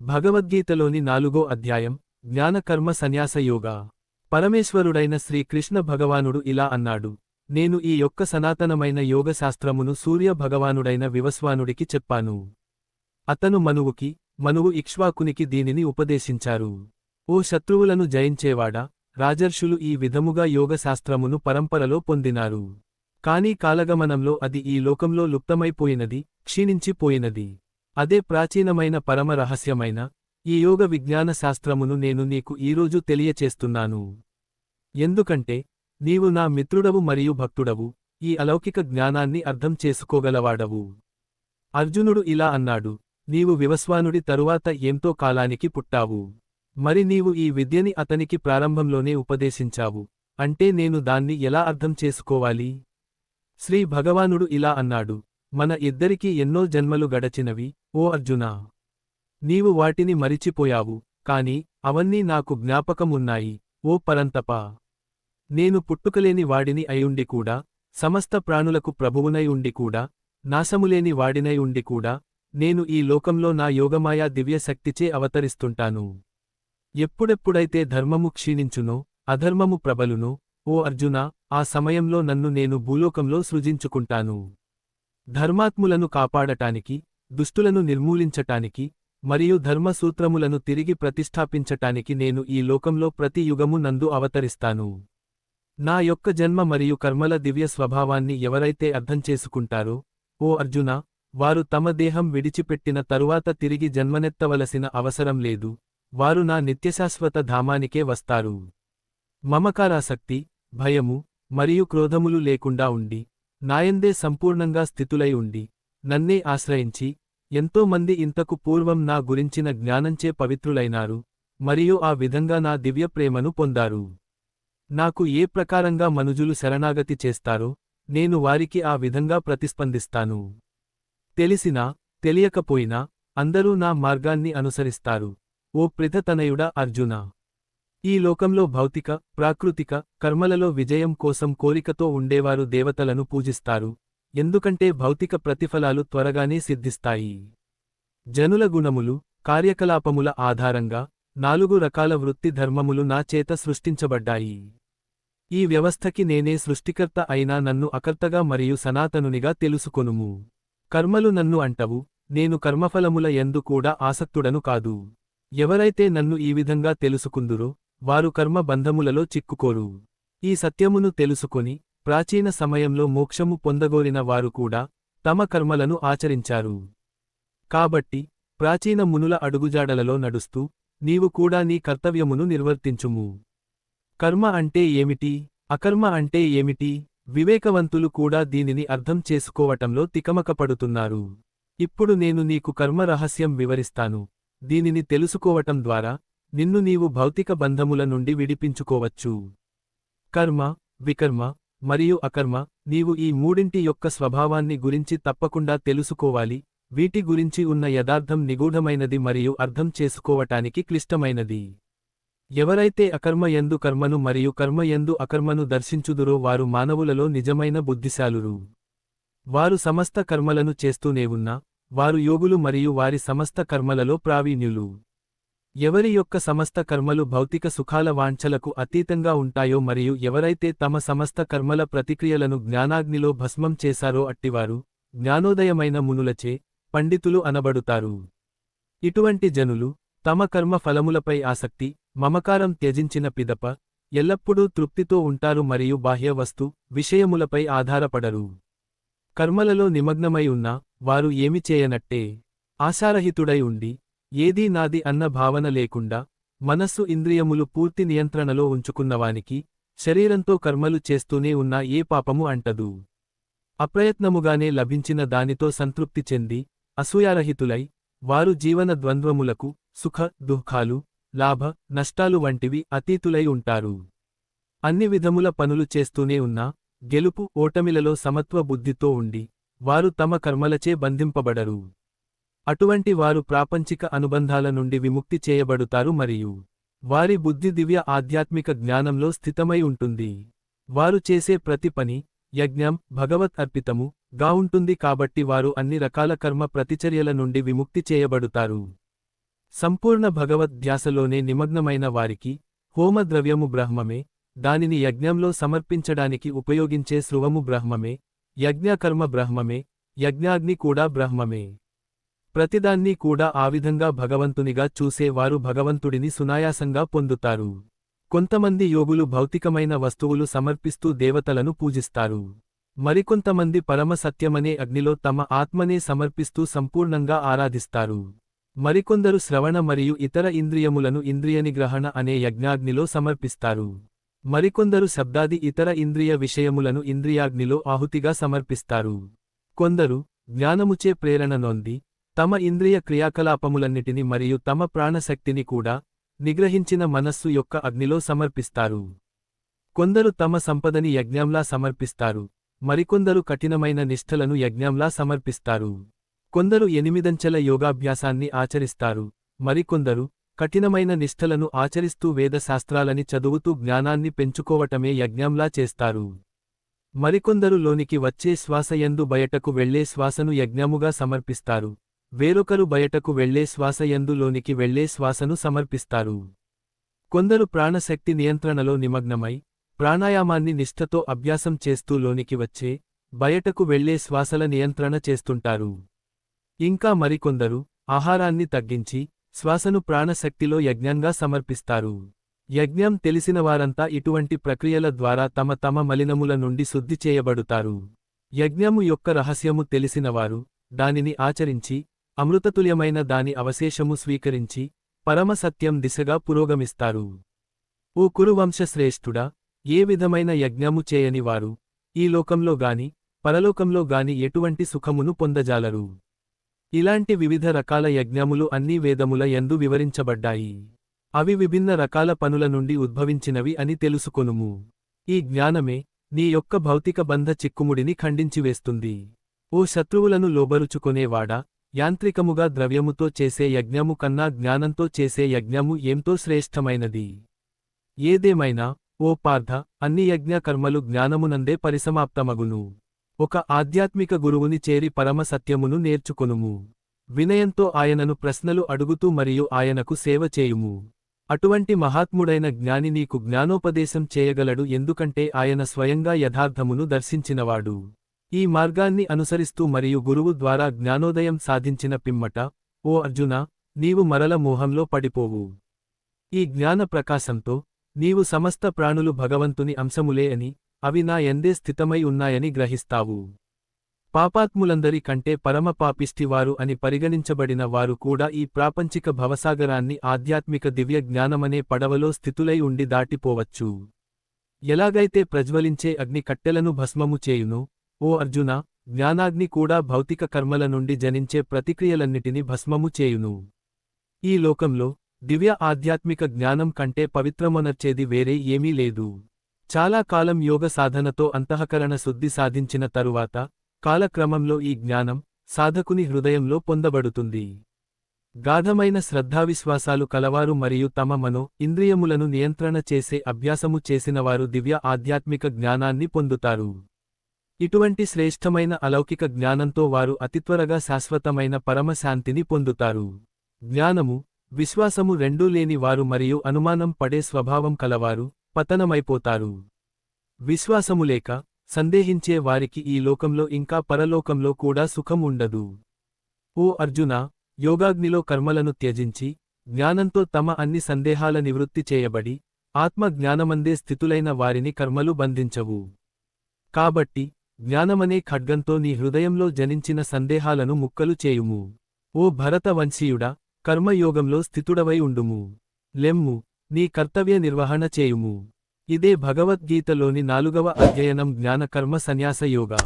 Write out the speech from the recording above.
భగవద్గీతలోని నాలుగో అధ్యాయం జ్ఞానకర్మ సన్యాస యోగా. పరమేశ్వరుడైన శ్రీకృష్ణ భగవానుడు ఇలా అన్నాడు. నేను ఈ యొక్క సనాతనమైన యోగశాస్త్రమును సూర్య భగవానుడైన వివస్వానుడికి చెప్పాను. అతను మనువుకి మనువు ఇక్ష్వాకునికి దీనిని ఉపదేశించారు. ఓ శత్రువులను జయించేవాడా? రాజర్షులు ఈ విధముగా యోగశాస్త్రమును పరంపరలో పొందినారు. కాని కాలగమనంలో అది ఈ లోకంలో లుప్తమైపోయినది క్షీణించిపోయినది. అదే ప్రాచీనమైన పరమ రహస్యమైన ఈ యోగ విజ్ఞాన శాస్త్రమును నేను నీకు ఈరోజు తెలియచేస్తున్నాను. ఎందుకంటే నీవు నా మిత్రుడవు మరియు భక్తుడవు ఈ అలౌకిక జ్ఞానాన్ని అర్థం చేసుకోగలవాడవు. అర్జునుడు ఇలా అన్నాడు నీవు వివస్వానుడి తరువాత ఏంతో కాలానికి పుట్టావు. మరి నీవు ఈ విద్యని అతనికి ప్రారంభంలోనే ఉపదేశించావు అంటే నేను దాన్ని ఎలా అర్థం చేసుకోవాలి? శ్రీ భగవానుడు ఇలా అన్నాడు మన ఇద్దరికీ ఎన్నో జన్మలు గడచినవి ఓ అర్జునా! నీవు వాటిని మరిచిపోయావు కాని అవన్నీ నాకు జ్ఞాపకమున్నాయి ఓ పరంతపా! నేను పుట్టుకలేని వాడిని అయుండి కూడా సమస్త ప్రాణులకు ప్రభువునై ఉండి కూడా నాశములేని వాడినై ఉండి కూడా నేను ఈ లోకంలో నా యోగమాయా దివ్యశక్తిచే అవతరిస్తుంటాను. ఎప్పుడెప్పుడైతే ధర్మము క్షీణించునో అధర్మము ప్రబలునో ఓ అర్జునా ఆ సమయంలో నన్ను నేను భూలోకంలో సృజించుకుంటాను. ధర్మాత్ములను కాపాడటానికి దుష్టులను నిర్మూలించటానికి మరియు ధర్మసూత్రములను తిరిగి ప్రతిష్ఠాపించటానికి నేను ఈ లోకంలో ప్రతి యుగము నందు అవతరిస్తాను. నా యొక్క జన్మ మరియు కర్మల దివ్య స్వభావాన్ని ఎవరైతే అర్థం చేసుకుంటారో ఓ అర్జున వారు తమ దేహం విడిచిపెట్టిన తరువాత తిరిగి జన్మనెత్తవలసిన అవసరం లేదు వారు నా నిత్యశాశ్వత ధామానికే వస్తారు. మమకారాసక్తి భయము మరియు క్రోధములు లేకుండా ఉండి నాయందే సంపూర్ణంగా స్థితులై ఉండి నన్నే ఆశ్రయించి ఎంతోమంది ఇంతకు పూర్వం నా గురించిన జ్ఞానంచే పవిత్రులైనారు మరియు ఆ విధంగా నా దివ్య ప్రేమను పొందారు. నాకు ఏ ప్రకారంగా మనుజులు శరణాగతి చేస్తారో నేను వారికి ఆ విధంగా ప్రతిస్పందిస్తాను. తెలిసినా తెలియకపోయినా అందరూ నా మార్గాన్ని అనుసరిస్తారు. ఓ ప్రిథతనయుడ అర్జున! ఈ లోకంలో భౌతిక ప్రాకృతిక కర్మలలో విజయం కోసం కోరికతో ఉండేవారు దేవతలను పూజిస్తారు. ఎందుకంటే భౌతిక ప్రతిఫలాలు త్వరగానే సిద్ధిస్తాయి. జనుల గుణములు కార్యకలాపముల ఆధారంగా నాలుగు రకాల వృత్తి ధర్మములు నా చేత సృష్టించబడ్డాయి. ఈ వ్యవస్థకి నేనే సృష్టికర్త అయినా నన్ను అకర్తగా మరియు సనాతనునిగా తెలుసుకొనుము. కర్మలు నన్ను అంటవు నేను కర్మఫలముల ఎందు కూడా ఆసక్తుడను కాదు. ఎవరైతే నన్ను ఈ విధంగా తెలుసుకుందురో వారు కర్మ బంధములలో చిక్కుకోరు. ఈ సత్యమును తెలుసుకొని ప్రాచీన సమయంలో మోక్షము పొందగోరిన వారు కూడా తమ కర్మలను ఆచరించారు. కాబట్టి ప్రాచీన మునుల అడుగుజాడలలో నడుస్తూ నీవు కూడా నీ కర్తవ్యమును నిర్వర్తించుము. కర్మ అంటే ఏమిటి? అకర్మ అంటే ఏమిటి? వివేకవంతులు కూడా దీనిని అర్థం చేసుకోవటంలో తికమకపడుతున్నారు. ఇప్పుడు నేను నీకు కర్మ రహస్యం వివరిస్తాను. దీనిని తెలుసుకోవటం ద్వారా నిన్ను నీవు భౌతిక బంధముల నుండి విడిపించుకోవచ్చు. కర్మ వికర్మ మరియు అకర్మ నీవు ఈ మూడింటి యొక్క స్వభావాన్ని గురించి తప్పకుండా తెలుసుకోవాలి వీటి గురించి ఉన్న యథార్థం నిగూఢమైనది మరియు అర్థం చేసుకోవటానికి క్లిష్టమైనది. ఎవరైతే అకర్మయందు కర్మను మరియు కర్మయందు అకర్మను దర్శించుదురో వారు మానవులలో నిజమైన బుద్ధిశాలురు. వారు సమస్త కర్మలను చేస్తూనే ఉన్నా వారు యోగులు మరియు వారి సమస్త కర్మలలో ప్రావీణ్యులు. ఎవరి యొక్క సమస్త కర్మలు భౌతిక సుఖాల వాంఛలకు అతీతంగా ఉంటాయో మరియు ఎవరైతే తమ సమస్త కర్మల ప్రతిక్రియలను జ్ఞానాగ్నిలో భస్మం చేశారో అట్టివారు జ్ఞానోదయమైన మునులచే పండితులు అనబడుతారు. ఇటువంటి జనులు తమ కర్మ ఫలములపై ఆసక్తి మమకారం త్యజించిన పిదప ఎల్లప్పుడూ తృప్తితో ఉంటారు మరియు బాహ్య వస్తు విషయములపై ఆధారపడరు. కర్మలలో నిమగ్నమై ఉన్నా వారు ఏమి చేయనట్టే? ఆశారహితుడై ఉండి ఏదీ నాది అన్న భావన లేకుండా మనస్సు ఇంద్రియములు పూర్తి నియంత్రణలో ఉంచుకున్నవానికి శరీరంతో కర్మలు చేస్తూనే ఉన్న ఏ పాపము అంటదు. అప్రయత్నముగానే లభించిన దానితో సంతృప్తి చెంది అసూయారహితులై వారు జీవన ద్వంద్వములకు సుఖ దుఃఖాలు లాభ నష్టాలు వంటివి అతీతులై ఉంటారు. అన్ని విధముల పనులు చేస్తూనే ఉన్నా గెలుపు ఓటమిలలో సమత్వ బుద్ధితో ఉండి వారు తమ కర్మలచే బంధింపబడరు. అటువంటి వారు ప్రాపంచిక అనుబంధాల నుండి విముక్తి చేయబడుతారు మరియు వారి బుద్ధి దివ్య ఆధ్యాత్మిక జ్ఞానంలో స్థితమై ఉంటుంది. వారు చేసే ప్రతి పని యజ్ఞం భగవత్ అర్పితము గా ఉంటుంది కాబట్టి వారు అన్ని రకాల కర్మ ప్రతిచర్యల నుండి విముక్తి చేయబడుతారు. సంపూర్ణ భగవద్ధ్యాసలోనే నిమగ్నమైన వారికి హోమద్రవ్యము బ్రహ్మమే దానిని యజ్ఞంలో సమర్పించడానికి ఉపయోగించే స్రువము బ్రహ్మమే యజ్ఞకర్మ బ్రహ్మమే యజ్ఞాగ్ని కూడా బ్రహ్మమే. ప్రతిదాన్ని కూడా ఆ విధంగా భగవంతునిగా చూసేవారు భగవంతుడిని సునాయాసంగా పొందుతారు. కొంతమంది యోగులు భౌతికమైన వస్తువులు సమర్పిస్తూ దేవతలను పూజిస్తారు. మరికొంతమంది పరమ సత్యమనే అగ్నిలో తమ ఆత్మనే సమర్పిస్తూ సంపూర్ణంగా ఆరాధిస్తారు. మరికొందరు శ్రవణ మరియు ఇతర ఇంద్రియములను ఇంద్రియనిగ్రహణ అనే యజ్ఞాగ్నిలో సమర్పిస్తారు. మరికొందరు శబ్దాది ఇతర ఇంద్రియ విషయములను ఇంద్రియాగ్నిలో ఆహుతిగా సమర్పిస్తారు. కొందరు జ్ఞానముచే ప్రేరణ నొంది తమ ఇంద్రియ క్రియాకలాపములన్నిటిని మరియు తమ ప్రాణశక్తిని కూడా నిగ్రహించిన మనస్సు యొక్క అగ్నిలో సమర్పిస్తారు. కొందరు తమ సంపదని యజ్ఞంలా సమర్పిస్తారు. మరికొందరు కఠినమైన నిష్ఠలను యజ్ఞంలా సమర్పిస్తారు. కొందరు ఎనిమిదంచెల యోగాభ్యాసాన్ని ఆచరిస్తారు. మరికొందరు కఠినమైన నిష్ఠలను ఆచరిస్తూ వేదశాస్త్రాలని చదువుతూ జ్ఞానాన్ని పెంచుకోవటమే యజ్ఞంలా చేస్తారు. మరికొందరు లోనికి వచ్చే శ్వాసయందు బయటకు వెళ్ళే శ్వాసను యజ్ఞముగా సమర్పిస్తారు. వేరొకరు బయటకు వెళ్ళే శ్వాసయందులోనికి వెళ్ళే శ్వాసను సమర్పిస్తారు. కొందరు ప్రాణశక్తి నియంత్రణలో నిమగ్నమై ప్రాణాయామాన్ని నిష్ఠతో అభ్యాసం చేస్తూ లోనికి వచ్చే బయటకు వెళ్ళే శ్వాసల నియంత్రణ చేస్తుంటారు. ఇంకా మరికొందరు ఆహారాన్ని తగ్గించి శ్వాసను ప్రాణశక్తిలో యజ్ఞంగా సమర్పిస్తారు. యజ్ఞం తెలిసినవారంతా ఇటువంటి ప్రక్రియల ద్వారా తమ తమ మలినముల నుండి శుద్ధి చేయబడుతారు. యజ్ఞము యొక్క రహస్యము తెలిసినవారు దానిని ఆచరించి అమృతతుల్యమైన దాని అవశేషము స్వీకరించి పరమసత్యం దిశగా పురోగమిస్తారు. ఓ కురువంశశ్రేష్ఠుడా ఏ విధమైన యజ్ఞము చేయని వారు ఈ లోకంలో గాని పరలోకంలో గాని ఎటువంటి సుఖమును పొందజాలరు. ఇలాంటి వివిధ రకాల యజ్ఞములు అన్ని వేదముల యందు వివరించబడ్డాయి. అవి విభిన్న రకాల పనుల నుండి ఉద్భవించినవి అని తెలుసుకొనుము. ఈ జ్ఞానమే నీ యొక్క భౌతిక బంధ చిక్కుముడిని ఖండించివేస్తుంది. ఓ శత్రువులను లోబరుచుకొనేవాడా యాంత్రికముగా ద్రవ్యముతో చేసే యజ్ఞము కన్నా జ్ఞానంతో చేసే యజ్ఞము ఏంతో శ్రేష్టమైనది. ఏదేమైనా ఓ పార్థ అన్ని యజ్ఞ కర్మలు జ్ఞానమునందే పరిసమాప్తమగును. ఒక ఆధ్యాత్మిక గురువుని చేరి పరమ సత్యమును నేర్చుకొనుము. వినయంతో ఆయనను ప్రశ్నలు అడుగుతూ మరియు ఆయనకు సేవ చేయుము. అటువంటి మహాత్ముడైన జ్ఞాని నీకు జ్ఞానోపదేశం చేయగలడు ఎందుకంటే ఆయన స్వయంగా యథార్థమును దర్శించినవాడు. ఈ మార్గాన్ని అనుసరిస్తూ మరియు గురువు ద్వారా జ్ఞానోదయం సాధించిన పిమ్మట ఓ అర్జున నీవు మరల మోహంలో పడిపోవు. ఈ జ్ఞాన ప్రకాశంతో నీవు సమస్త ప్రాణులు భగవంతుని అంశములే అని అవి నా ఎందే స్థితమై ఉన్నాయని గ్రహిస్తావు. పాపాత్ములందరి కంటే పరమ పాపిష్టివారు అని పరిగణించబడిన వారు కూడా ఈ ప్రాపంచిక భవసాగరాన్ని ఆధ్యాత్మిక దివ్య జ్ఞానమనే పడవలో స్థితులై ఉండి దాటిపోవచ్చు. ఎలాగైతే ప్రజ్వలించే అగ్ని కట్టెలను భస్మము చేయును ఓ అర్జున జ్ఞానాగ్ని కూడా భౌతిక కర్మల నుండి జనించే ప్రతిక్రియలన్నిటిని భస్మము చేయును. ఈ లోకంలో దివ్య ఆధ్యాత్మిక జ్ఞానం కంటే పవిత్రమొనర్చేది వేరే ఏమీ లేదు. చాలా కాలం యోగ సాధనతో అంతఃకరణ శుద్ధి సాధించిన తరువాత కాలక్రమంలో ఈ జ్ఞానం సాధకుని హృదయంలో పొందబడుతుంది. గాఢమైన శ్రద్ధావిశ్వాసాలు కలవారు మరియు తమ మనో ఇంద్రియములను నియంత్రణ చేసే అభ్యాసము చేసినవారు దివ్య ఆధ్యాత్మిక జ్ఞానాన్ని పొందుతారు. ఇటువంటి శ్రేష్టమైన అలౌకిక జ్ఞానంతో వారు అతిత్వరగా శాశ్వతమైన పరమశాంతిని పొందుతారు. జ్ఞానము విశ్వాసము రెండూ లేని వారు మరియు అనుమానం పడే స్వభావం కలవారు పతనమైపోతారు. విశ్వాసము లేక సందేహించే వారికి ఈ లోకంలో ఇంకా పరలోకంలో కూడా సుఖం ఉండదు. ఓ అర్జున యోగాగ్నిలో కర్మలను త్యజించి జ్ఞానంతో తమ అన్ని సందేహాల నివృత్తి చేయబడి ఆత్మ జ్ఞానమందే స్థితులైన వారిని కర్మలు బంధించవు. కాబట్టి జ్ఞానమనే ఖడ్గంతో నీ హృదయంలో జనించిన సందేహాలను ముక్కలు చేయుము. ఓ భరతవంశీయుడా కర్మయోగంలో స్థితుడవై ఉండుము. లెమ్ము నీ కర్తవ్య నిర్వహణ చేయుము. ఇదే భగవద్గీతలోని నాలుగవ అధ్యయనం జ్ఞానకర్మ సన్యాసయోగా.